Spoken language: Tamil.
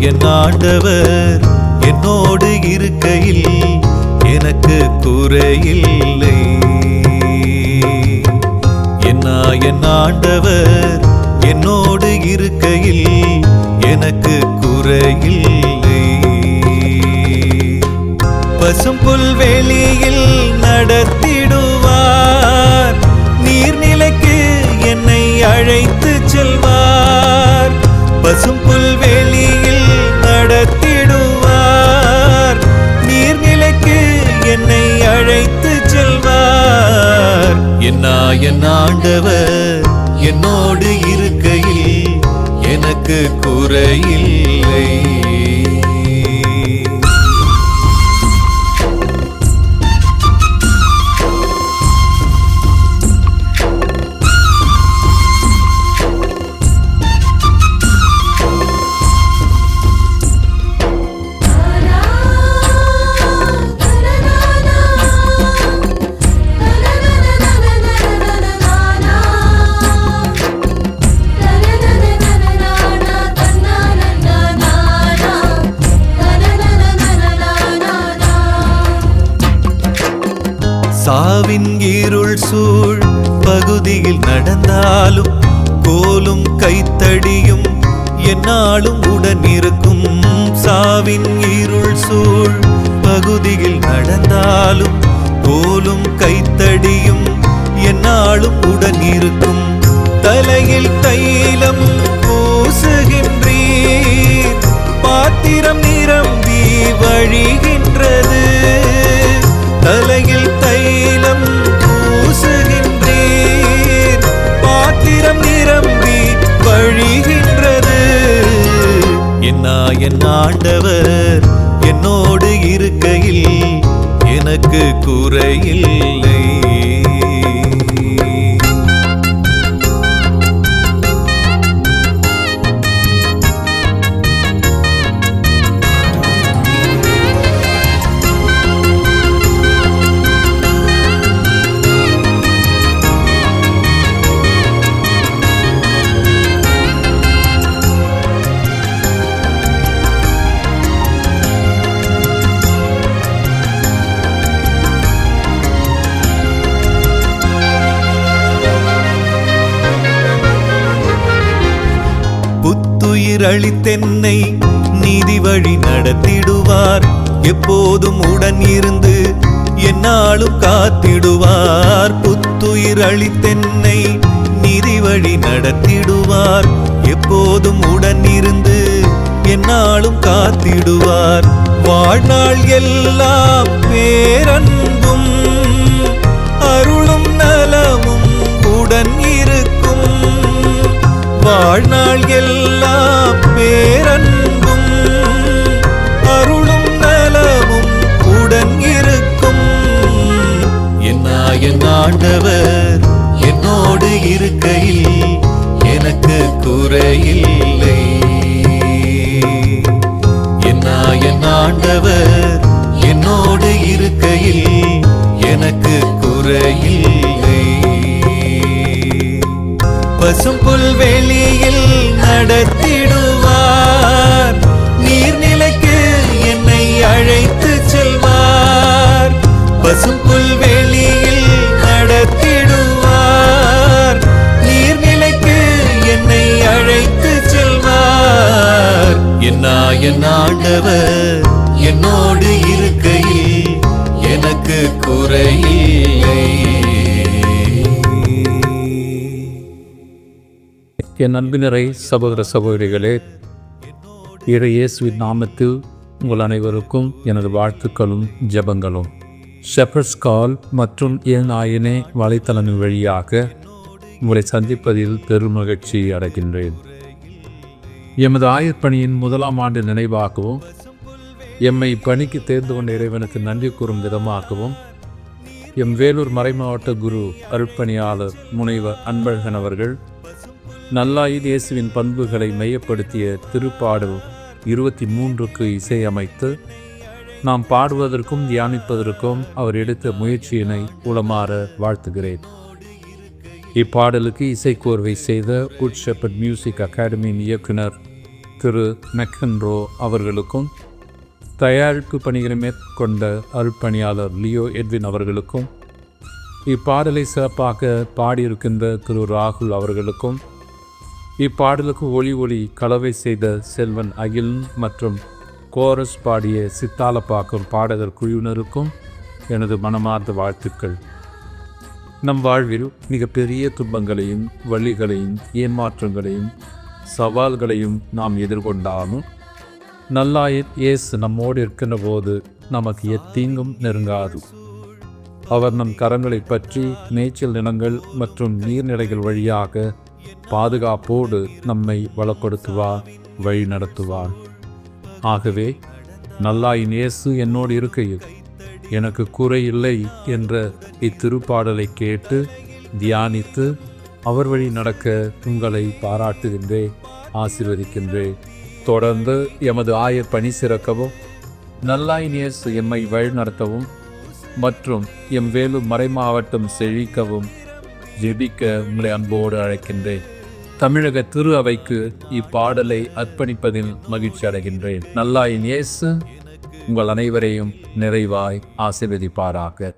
என் ஆண்டவர் என்னோடு இருக்கையில் எனக்கு குறையில்லை என்னா என் ஆண்டவர் என்னோடு இருக்கையில் எனக்கு குறையில்லை பசும் புல்வெளியில் நடத்திடுவார். நீர்நிலைக்கு என்னை அழைத்து செல்வார். பசும் புல்வெளியில் என்ன என் ஆண்டவர் என்னோடு இருக்கையில் எனக்கு குறையில்லை. சாவின் இருள் சூழ் பகுதியில் நடந்தாலும் கோலும் கைத்தடியும் என்னாலும் உடன் இருக்கும் சாவின் இருள் சூழ் பகுதியில் நடந்தாலும் கோலும் கைத்தடியும் என்னாலும் உடன் இருக்கும் தலையில் தைலம் பூசுகின்றீர் பாத்திரம் நிரம்பி வழிகின்றது. தலையில் தை என்ன என் ஆண்டவர் என்னோடு இருக்கையில் எனக்கு குறையில்லை. புத்துயிர் அளித்தென்னை நீதி வழி நடத்திடுவார். எப்போதும் உடன் இருந்து என்னாலும் காத்திடுவார். புத்துயிர் அளித்தென்னை நீதி வழி நடத்திடுவார். எப்போதும் உடன் இருந்து என்னாலும் காத்திடுவார். வாழ்நாள் எல்லாம் பேரன்பும் அருளும் நலமும் உடன் இருக்கும். வாழ்நாள் எல்லாம் ஆண்டவர் என்னோடு இருக்கையில் எனக்கு குறையில் என் ஆண்டவர் என்னோடு இருக்கையில் எனக்கு குறையில்லை. என் அன்பினரை சகோதர சகோதரிகளே இறை நாமத்தில் உங்கள் அனைவருக்கும் எனது வாழ்த்துக்களும் ஜெபங்களும். ஷெப்பர்ஸ் கால் மற்றும் என் ஆயனே வலைத்தளங்கள் வழியாக உங்களை சந்திப்பதில் பெரும் மகிழ்ச்சி அடைகின்றேன். எமது ஆயுட்பணியின் முதலாம் ஆண்டு நினைவாகவும் எம்மை பணிக்கு தேர்ந்து கொண்ட இறைவனுக்கு நன்றி கூறும் விதமாகவும் எம் வேலூர் மறைமாவட்ட குரு அருட்பணியாளர் முனைவர் அன்பழகன் அவர்கள் நல்லாயில் இயேசுவின் பண்புகளை மையப்படுத்திய திருப்பாடல் இருபத்தி மூன்றுக்கு இசையமைத்து நாம் பாடுவதற்கும் தியானிப்பதற்கும் அவர் எடுத்த முயற்சியினை உளமாற வாழ்த்துகிறேன். இப்பாடலுக்கு இசைக்கோர்வை செய்த குட் ஷெப்பர்ட் மியூசிக் அகாடமியின் இயக்குனர் திரு மெக்கன்ரோ அவர்களுக்கும் தயாரிப்பு பணிகளை மேற்கொண்ட அருட்பணியாளர் லியோ எட்வின் அவர்களுக்கும் இப்பாடலை சிறப்பாக பாடியிருக்கின்ற திரு ராகுல் அவர்களுக்கும் இப்பாடலுக்கு ஒளி ஒளி கலவை செய்த செல்வன் அகில் மற்றும் கோரஸ் பாடிய சித்தாலப்பாக்கம் பாடகர் குழுவினருக்கும் எனது மனமார்ந்த வாழ்த்துக்கள். நம் வாழ்வில் மிகப்பெரிய துன்பங்களையும் வழிகளையும் ஏமாற்றங்களையும் சவால்களையும் நாம் எதிர்கொண்டாலும் நல்லாயர் இயேசு நம்மோடு இருக்கின்ற போது நமக்கு எத்தீங்கும் நெருங்காது. அவர் நம் கரங்களை பற்றி மேய்ச்சல் நிலங்கள் மற்றும் நீர்நிலைகள் வழியாக பாதுகாப்போடு நம்மை வளப்படுத்துவார் வழி நடத்துவார் ஆகவே நல்லாயின் இயேசு என்னோடு இருக்கையில் எனக்கு குறை இல்லை என்ற இத்திருப்பாடலை கேட்டு தியானித்து அவர் வழி நடக்க உங்களை பாராட்டுகின்றேன் ஆசிர்வதிக்கின்றேன் தொடர்ந்து எமது ஆயர் பணி சிறக்கவும் நல்லாயினியஸ் எம்மை வழிநடத்தவும் மற்றும் எம் வேலூர் மறைமாவட்டம் செழிக்கவும் ஜெபிக்க உங்களை அன்போடு அழைக்கின்றேன். தமிழக திரு அவைக்கு இப்பாடலை அர்ப்பணிப்பதில் மகிழ்ச்சி அடைகின்றேன். நல்லாயின் இயேசு உங்கள் அனைவரையும் நிறைவாய் ஆசிர்வதிப்பாராக.